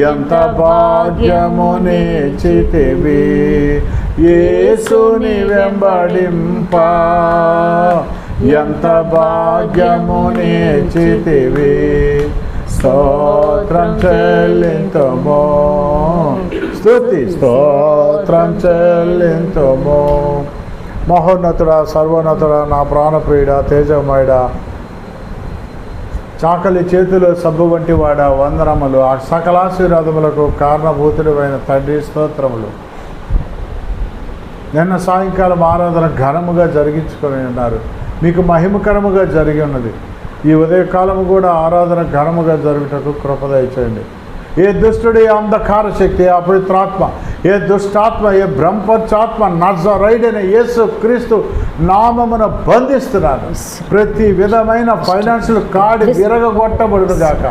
ఎంత భాగ్యము నేచితివి ఏసుని వెంబడింప. ఎంత భాగ్యము నేచితివి స్తోత్రం చెల్లింతమో. స్తుతి స్తోత్రం చెల్లింతమో. మహోన్నతుడ సర్వోన్నతుడ నా ప్రాణప్రియుడ తేజమయుడ చాకలి చేతిలో సబ్బు వంటి వాడ వందనములు ఆ సకలాశీర్వాదములకు కారణభూతుడమైన తండ్రి స్తోత్రములు. నిన్న సాయంకాలం ఆరాధన ఘనముగా జరిగించుకొని ఉన్నారు. మీకు మహిమకరముగా జరిగి ఉన్నది. ఈ ఉదయకాలము కూడా ఆరాధన ఘనముగా జరుగుటకు కృపదయచేయండి ఏ దుష్టుడి ఏ అంధకార శక్తి అపవిత్రాత్మ ఏ దుష్టాత్మ ఏ బ్రహ్మచాత్మ నజరైడైన యేసు క్రీస్తు నామమున బంధిస్తున్నాను ప్రతి విధమైన ఫైనాన్షియల్ కార్డు విరగగొట్టబడును గాక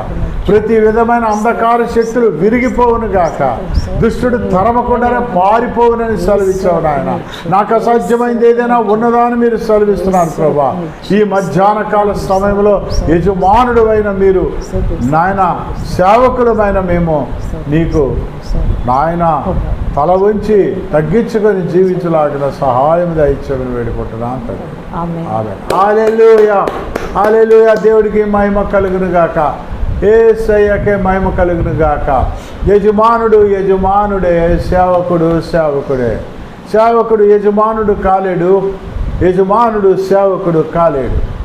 ప్రతి విధమైన అంధకార శక్తులు విరిగిపోవును గాక దుష్టుడు తరమకుండానే పారిపోవునని సెలవిచ్చావు నాయన నాకు అసాధ్యమైంది ఏదైనా ఉన్నదా అని మీరు సెలవిస్తున్నారు ప్రభా ఈ మధ్యాహ్న కాల సమయంలో యజమానుడు అయిన మీరు నాయన సేవకులమైన మేము నీకు నాయన తల ఉంచి తగ్గించుకొని జీవించలాగిన సహాయం ఆమె ఆమె హల్లెలూయా. హల్లెలూయా. దేవుడికి మహిమ కలుగును గాక. ఏసయ్యకే మహిమ కలుగును గాక. యజమానుడు యజమానుడే సేవకుడు సేవకుడే. సేవకుడు యజమానుడు కాలేడు యజమానుడు సేవకుడు కాలేడు.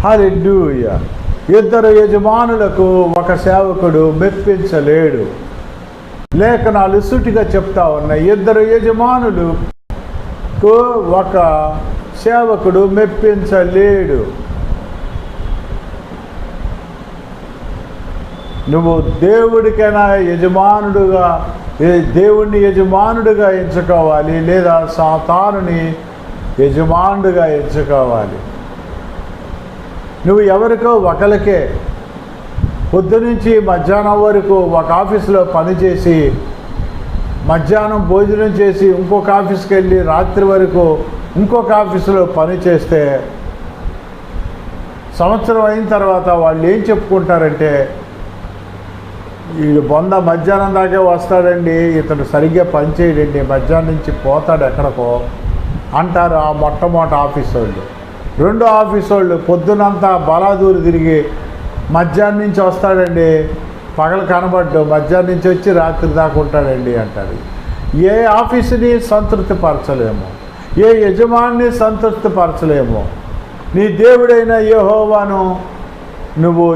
హల్లెలూయా. ఇద్దరు యజమానులకు ఒక సేవకుడు మెప్పించలేడు. లేఖనాలు సూటిగా చెప్తా ఉన్నాయి. ఇద్దరు యజమానులకు ఒక సేవకుడు మెప్పించలేడు. నువ్వు దేవుడికైనా యజమానుడుగా దేవుణ్ణి యజమానుడిగా ఎంచుకోవాలి లేదా సాతానుని యజమానుడిగా ఎంచుకోవాలి? నువ్వు ఎవరికో ఒకరికే పొద్దునుంచి మధ్యాహ్నం వరకు ఒక ఆఫీసులో పనిచేసి మధ్యాహ్నం భోజనం చేసి ఇంకొక ఆఫీస్కి వెళ్ళి రాత్రి వరకు ఇంకొక ఆఫీసులో పని చేస్తే సంవత్సరం అయిన తర్వాత వాళ్ళు ఏం చెప్పుకుంటారంటే వీడు బొంద మధ్యాహ్నం దాకే వస్తాడండి ఇతను సరిగ్గా పనిచేయడండి మధ్యాహ్నం నుంచి పోతాడు ఎక్కడికో అంటారు ఆ మొట్టమొదటి ఆఫీస్ వాళ్ళు రెండో ఆఫీస్ వాళ్ళు పొద్దునంతా బలాదూరు తిరిగి మధ్యాహ్నం నుంచి వస్తాడండి. పగలు కనబడ్డు మధ్యాహ్నం నుంచి వచ్చి రాత్రి దాకా ఉంటాడండి అంటారు. ఏ ఆఫీసుని సంతృప్తి పరచలేము ఏ యజమాని సంతృప్తి పరచలేము నీ దేవుడైన యహోవాను నువ్వు